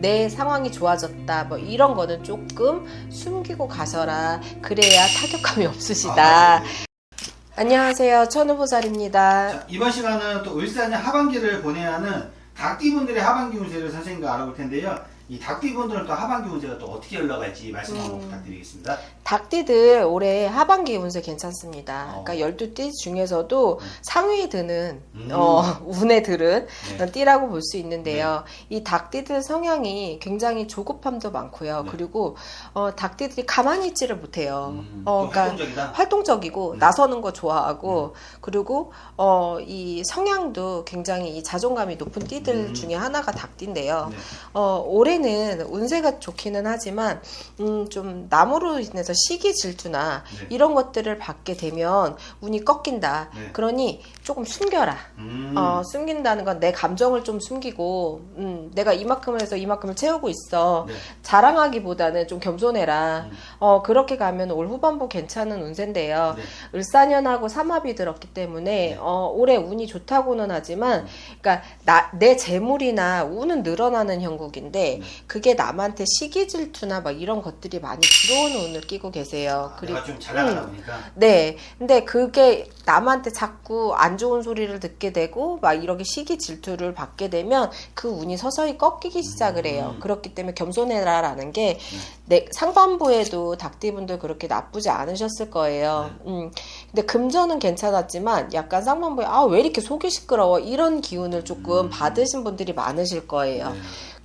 내 상황이 좋아졌다. 뭐 이런 거는 조금 숨기고 가셔라. 그래야 타격감이 없으시다. 아, 네. 안녕하세요. 천우보살입니다. 자, 이번 시간은 또 울산의 하반기를 보내야 하는 닭띠분들의 하반기 운세를 선생님과 알아볼 텐데요. 이 닭띠분들은 또 하반기 운세가 또 어떻게 흘러갈지 말씀 한번 음. 부탁드리겠습니다. 닭띠들 올해 하반기 운세 괜찮습니다 어. 그러니까 12띠 중에서도 음. 상위에 드는 음. 어, 운에 들은 네. 띠라고 볼 수 있는데요. 이 닭띠들 성향이 굉장히 조급함도 많고요. 네. 그리고 어, 닭띠들이 가만히 있지를 못해요. 음, 어, 좀 그러니까 활동적이다. 활동적이고 네. 나서는 거 좋아하고 그리고 어, 이 성향도 굉장히 이 자존감이 높은 띠들 음. 중에 하나가 닭띠인데요. 네. 어, 올해 는 운세가 좋기는 하지만 음, 좀 남으로 인해서 시기 질투나 네. 이런 것들을 받게 되면 운이 꺾인다. 네. 그러니 조금 숨겨라. 음. 어, 숨긴다는 건 내 감정을 좀 숨기고, 음, 내가 이만큼을 해서 이만큼을 채우고 있어. 네. 자랑하기보다는 좀 겸손해라. 음. 어, 그렇게 가면 올 후반부 괜찮은 운세인데요. 네. 을사년하고 삼합이 들었기 때문에, 네. 어, 올해 운이 좋다고는 하지만, 음. 그러니까 나, 내 재물이나 운은 늘어나는 형국인데, 네. 그게 남한테 시기 질투나 막 이런 것들이 많이 들어오는 운을 끼고 계세요. 아, 내가 좀잘 나가다 보니까 네. 근데 그게 남한테 자꾸 안 좋은 소리를 듣게 되고 막 이렇게 시기 질투를 받게 되면 그 운이 서서히 꺾이기 시작을 해요. 음. 그렇기 때문에 겸손해라라는 게내 상반부에도 닭띠분들 그렇게 나쁘지 않으셨을 거예요. 음. 근데 금전은 괜찮았지만 약간 상반부에 아 왜 이렇게 속이 시끄러워 이런 기운을 조금 음. 받으신 분들이 많으실 거예요. 네.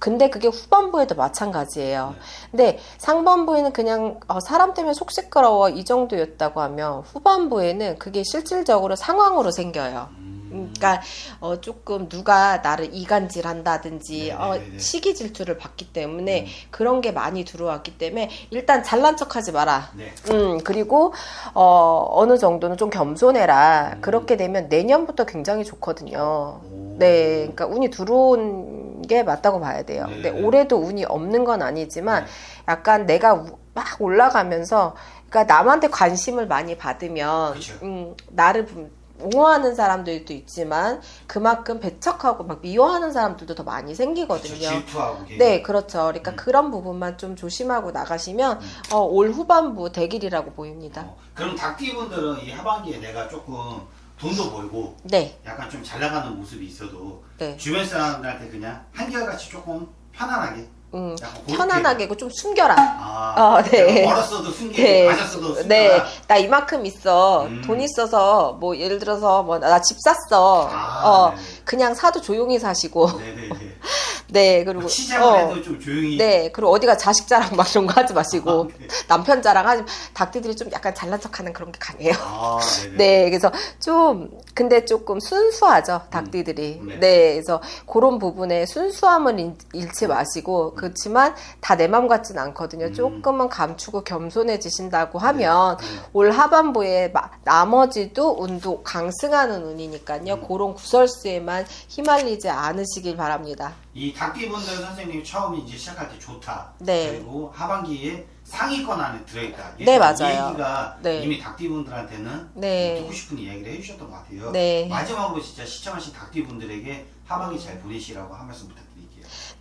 근데 그게 후반부에도 마찬가지예요. 네. 근데 상반부에는 그냥 어, 사람 때문에 속 시끄러워 이 정도였다고 하면 후반부에는 그게 실질적으로 상황으로 생겨요. 음. 음, 그러니까 어, 조금 누가 나를 이간질한다든지 어, 네네네네. 시기 질투를 받기 때문에 음. 그런 게 많이 들어왔기 때문에 일단 잘난 척하지 마라. 네. 음, 그리고, 어, 어느 정도는 좀 겸손해라. 음. 그렇게 되면 내년부터 굉장히 좋거든요. 오. 네, 그러니까 운이 들어온 게 맞다고 봐야 돼요. 근데 네. 올해도 운이 없는 건 아니지만 네. 약간 내가 우- 막 올라가면서 그러니까 남한테 관심을 많이 받으면. 음, 나를 부- 옹호하는 사람들도 있지만 그만큼 배척하고 막 미워하는 사람들도 더 많이 생기거든요. 질투하고 이게. 네, 그렇죠. 그러니까 음. 그런 부분만 좀 조심하고 나가시면 음. 어, 올 후반부 대길이라고 보입니다. 어, 그럼 닭띠분들은 이 하반기에 내가 조금 돈도 벌고 네, 약간 좀 잘 나가는 모습이 있어도 네. 주변 사람들한테 그냥 한결같이 조금 편안하게 음, 약간 그렇게 편안하게 좀 숨겨라. 아, 어, 네. 내가 벌었어도 숨기고 네. 가졌어도 숨겨라 네, 나 이만큼 있어. 음. 돈 있어서 뭐 예를 들어서 뭐 나 집 샀어. 아, 어, 네네. 그냥 사도 조용히 사시고. 네네네 네, 그리고 뭐 치장을 어, 좀 조용히 네, 그리고 어디가 자식 자랑 막 이런 거 하지 마시고 아, 네. 남편 자랑 하지. 닭띠들이 좀 약간 잘난 척하는 그런 게 강해요. 아. 네, 그래서 좀 근데 조금 순수하죠 닭띠들이. 네. 네. 그래서 그런 부분에 순수함을 잃- 잃지 마시고 그렇지만 다내맘 같진 않거든요. 음. 조금은 감추고 겸손해지신다고 하면 네. 올 하반부에 마- 나머지도 운도 강승하는 운이니까요. 음. 그런 구설수에만 휘말리지 않으시길 바랍니다. 이 닭띠 분들 선생님이 처음에 이제 시작할 때 좋다. 네. 그리고 하반기에 상위권 안에 들어있다. 네, 이 맞아요. 얘기가 네. 이미 닭띠 분들한테는 네. 듣고 싶은 이야기를 해주셨던 것 같아요. 네. 마지막으로 진짜 시청하신 닭띠 분들에게 하반기 잘 보내시라고 한 말씀 부탁드릴게요.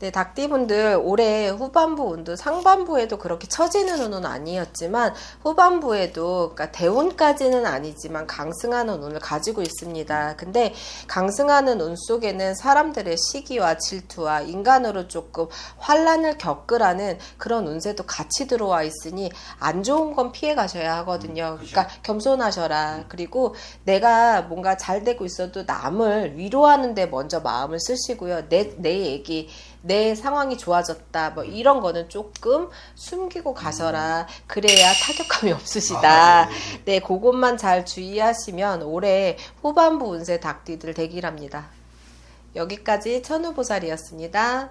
네, 닭띠분들 올해 후반부 운도 상반부에도 그렇게 처지는 운은 아니었지만 후반부에도 그러니까 대운까지는 아니지만 강승하는 운을 가지고 있습니다. 근데 강승하는 운 속에는 사람들의 시기와 질투와 인간으로 조금 환란을 겪으라는 그런 운세도 같이 들어와 있으니 안 좋은 건 피해 가셔야 하거든요. 음. 그러니까 겸손하셔라. 그리고 내가 뭔가 잘 되고 있어도 남을 위로하는데 먼저 마음을 쓰시고요. 내, 내 얘기, 내 상황이 좋아졌다. 뭐 이런 거는 조금 숨기고 가셔라. 그래야 타격감이 없으시다. 아, 네, 네, 네, 그것만 잘 주의하시면 올해 후반부 운세 닭띠들 대기랍니다. 여기까지 천우보살이었습니다.